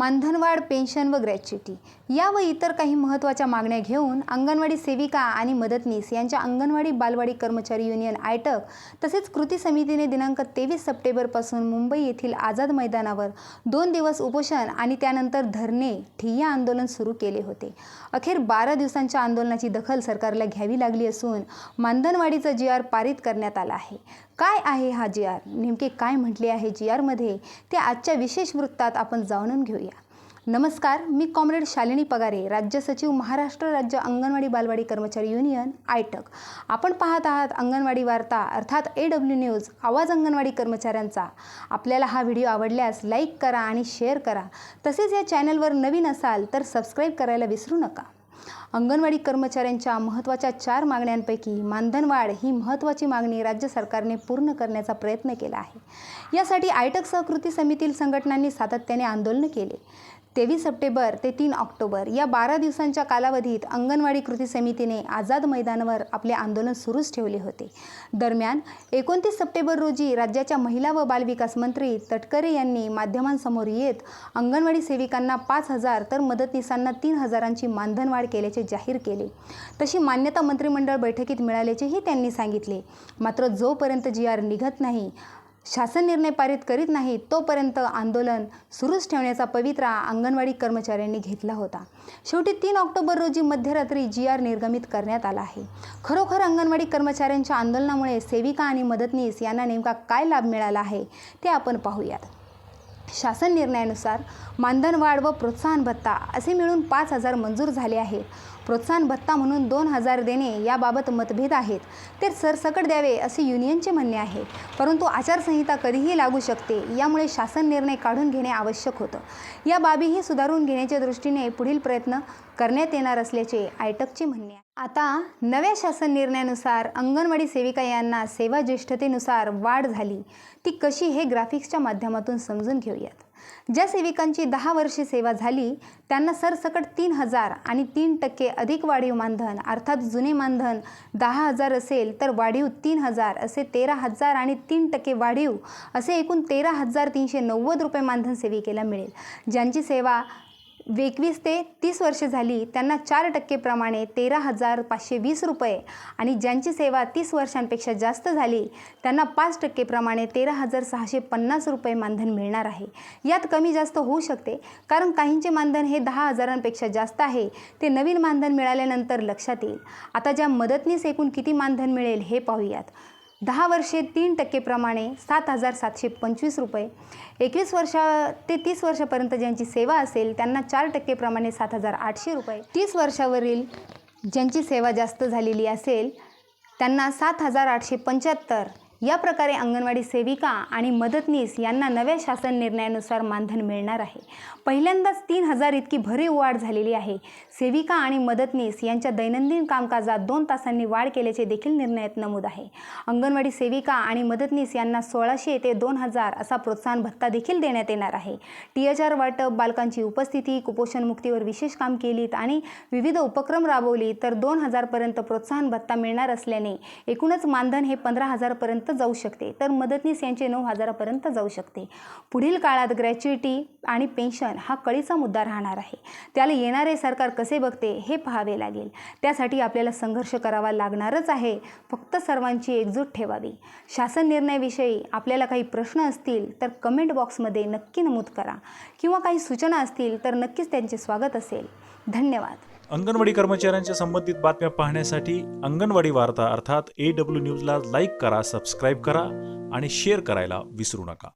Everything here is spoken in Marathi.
मानधनवाढ पेन्शन व ग्रॅच्युटी या व इतर काही महत्त्वाच्या मागण्या घेऊन अंगणवाडी सेविका आणि मदतनीस यांच्या अंगणवाडी बालवाडी कर्मचारी युनियन आयटक तसेच कृती समितीने दिनांक तेवीस सप्टेंबरपासून मुंबई येथील आझाद मैदानावर दोन दिवस उपोषण आणि त्यानंतर धरणे ठिय्या आंदोलन सुरू केले होते. अखेर बारा दिवसांच्या आंदोलनाची दखल सरकारला घ्यावी लागली असून मानधनवाढीचा जी आर पारित करण्यात आला आहे. काय आहे हा जी आर? नेमके काय म्हटले आहे जी आरमध्ये ते आजच्या विशेष वृत्तात आपण जाणून घेऊया. नमस्कार मी कॉम्रेड शालिनी पगारे राज्य सचिव महाराष्ट्र राज्य अंगणवाडी बालवाडी कर्मचारी युनियन आयटक. आपण पाहत आहात अंगणवाडी वार्ता अर्थात ए डब्ल्यू न्यूज आवाज अंगणवाडी कर्मचाऱ्यांचा. आपल्याला हा व्हिडिओ आवडल्यास लाईक करा आणि शेअर करा. तसेच या चॅनलवर नवीन असाल तर सबस्क्राईब करायला विसरू नका. अंगणवाडी कर्मचाऱ्यांच्या महत्त्वाच्या चार मागण्यांपैकी मानधनवाढ ही महत्त्वाची मागणी राज्य सरकारने पूर्ण करण्याचा प्रयत्न केला आहे. यासाठी आयटक सहकृती समितील संघटनांनी सातत्याने आंदोलनं केले. तेवीस सप्टेंबर ते तीन ऑक्टोबर या बारा दिवसांच्या कालावधीत अंगणवाडी कृती समितीने आझाद मैदानावर आपले आंदोलन सुरूच ठेवले होते. दरम्यान एकोणतीस सप्टेंबर रोजी राज्याच्या महिला व बालविकास मंत्री तटकरे यांनी माध्यमांसमोर येत अंगणवाडी सेविकांना पाच हजार तर मदतनीसांना तीन हजारांची मानधनवाढ केल्याचे जाहीर केले. तशी मान्यता मंत्रिमंडळ बैठकीत मिळाल्याचेही त्यांनी सांगितले. मात्र जोपर्यंत जी आर निघत नाही शासन निर्णय पारित करीत नाही तोपर्यंत आंदोलन सुरूच ठेवण्याचा पवित्रा अंगणवाडी कर्मचाऱ्यांनी घेतला होता. शेवटी तीन ऑक्टोबर रोजी मध्यरात्री जी आर निर्गमित करण्यात आला आहे. खरोखर अंगणवाडी कर्मचाऱ्यांच्या आंदोलनामुळे सेविका आणि मदतनीस यांना नेमका काय लाभ मिळाला आहे ते आपण पाहूयात. शासन निर्णयानुसार मानधनवाढ व प्रोत्साहन भत्ता असे मिळून पाच हजार मंजूर झाले आहेत. प्रोत्साहन भत्ता म्हणून दोन हजार देणे याबाबत मतभेद आहेत. ते सरसकट द्यावे असे युनियनचे म्हणणे आहे. परंतु आचारसंहिता कधीही लागू शकते यामुळे शासन निर्णय काढून घेणे आवश्यक होतं. या बाबीही सुधारून घेण्याच्या दृष्टीने पुढील प्रयत्न करण्यात येणार असल्याचे आयटकचे म्हणणे आहे. आता नव्या शासन निर्णयानुसार अंगणवाडी सेविका यांना सेवा ज्येष्ठतेनुसार वाढ झाली. ती कशी हे ग्राफिक्सच्या माध्यमातून समजून करूयात. ज्या सेविकांची दहा वर्षे सेवा झाली त्यांना सरसकट तीन हजार आणि तीन टक्के अधिक वाढीव मानधन अर्थात जुने मानधन दहा हजार असेल तर वाढीव तीन हजार असे तेरा हजार आणि तीन टक्के वाढीव असे एकूण तेरा हजार तीनशे नव्वद रुपये मानधन सेविकेला मिळेल. ज्यांची सेवा एकवीस ते तीस वर्षे झाली त्यांना चार टक्केप्रमाणे तेरा हजार पाचशे वीस रुपये. आणि ज्यांची सेवा तीस वर्षांपेक्षा जास्त झाली त्यांना पाच टक्केप्रमाणे तेरा हजार सहाशे पन्नास रुपये मानधन मिळणार आहे. यात कमी जास्त होऊ शकते कारण काहींचे मानधन हे दहा हजारांपेक्षा जास्त आहे. ते नवीन मानधन मिळाल्यानंतर लक्षात येईल. आता ज्या मदतनीस एकूण किती मानधन मिळेल हे पाहूयात. दहा वर्षे तीन टक्केप्रमाणे सात हजार सातशे पंचवीस रुपये. एकवीस वर्ष ते तीस वर्षापर्यंत ज्यांची सेवा असेल त्यांना चार टक्केप्रमाणे सात हजार आठशे रुपये. तीस वर्षावरील ज्यांची सेवा जास्त झालेली असेल त्यांना सात हजार आठशे पंच्याहत्तर या प्रकारे अंगणवाडी सेविका आणि मदतनीस यांना नव्या शासन निर्णयानुसार मानधन मिळणार आहे. पहिल्यांदाच तीन हजार इतकी भरीव वाढ झालेली आहे. सेविका आणि मदतनीस यांच्या दैनंदिन कामकाजात दोन तासांनी वाढ केल्याचे देखील निर्णयात नमूद आहे. अंगणवाडी सेविका आणि मदतनीस यांना सोळाशे ते दोन हजार असा प्रोत्साहन भत्ता देखील देण्यात येणार आहे. टी एच आर वाटप बालकांची उपस्थिती कुपोषणमुक्तीवर विशेष काम केलीत आणि विविध उपक्रम राबवली तर दोन हजारपर्यंत प्रोत्साहन भत्ता मिळणार असल्याने एकूणच मानधन हे पंधरा हजारपर्यंत जाऊ शकते. तर मदतनीस यांचे नऊ हजारापर्यंत जाऊ शकते. पुढील काळात ग्रॅच्युइटी आणि पेन्शन हा कळीचा मुद्दा राहणार आहे. त्याला येणारे सरकार कसे बघते हे पाहावे लागेल. त्यासाठी आपल्याला संघर्ष करावा लागणारच आहे. फक्त सर्वांची एकजूट ठेवावी. शासन निर्णयाविषयी आपल्याला काही प्रश्न असतील तर कमेंट बॉक्समध्ये नक्की नमूद करा. किंवा काही सूचना असतील तर नक्कीच त्यांचे स्वागत असेल. धन्यवाद. अंगणवाडी कर्मचाऱ्यांच्या संबंधित बातम्या पाहण्यासाठी अंगणवाडी वार्ता अर्थात ए डब्ल्यू न्यूजला लाईक करा सबस्क्राईब करा आणि शेअर करायला विसरू नका.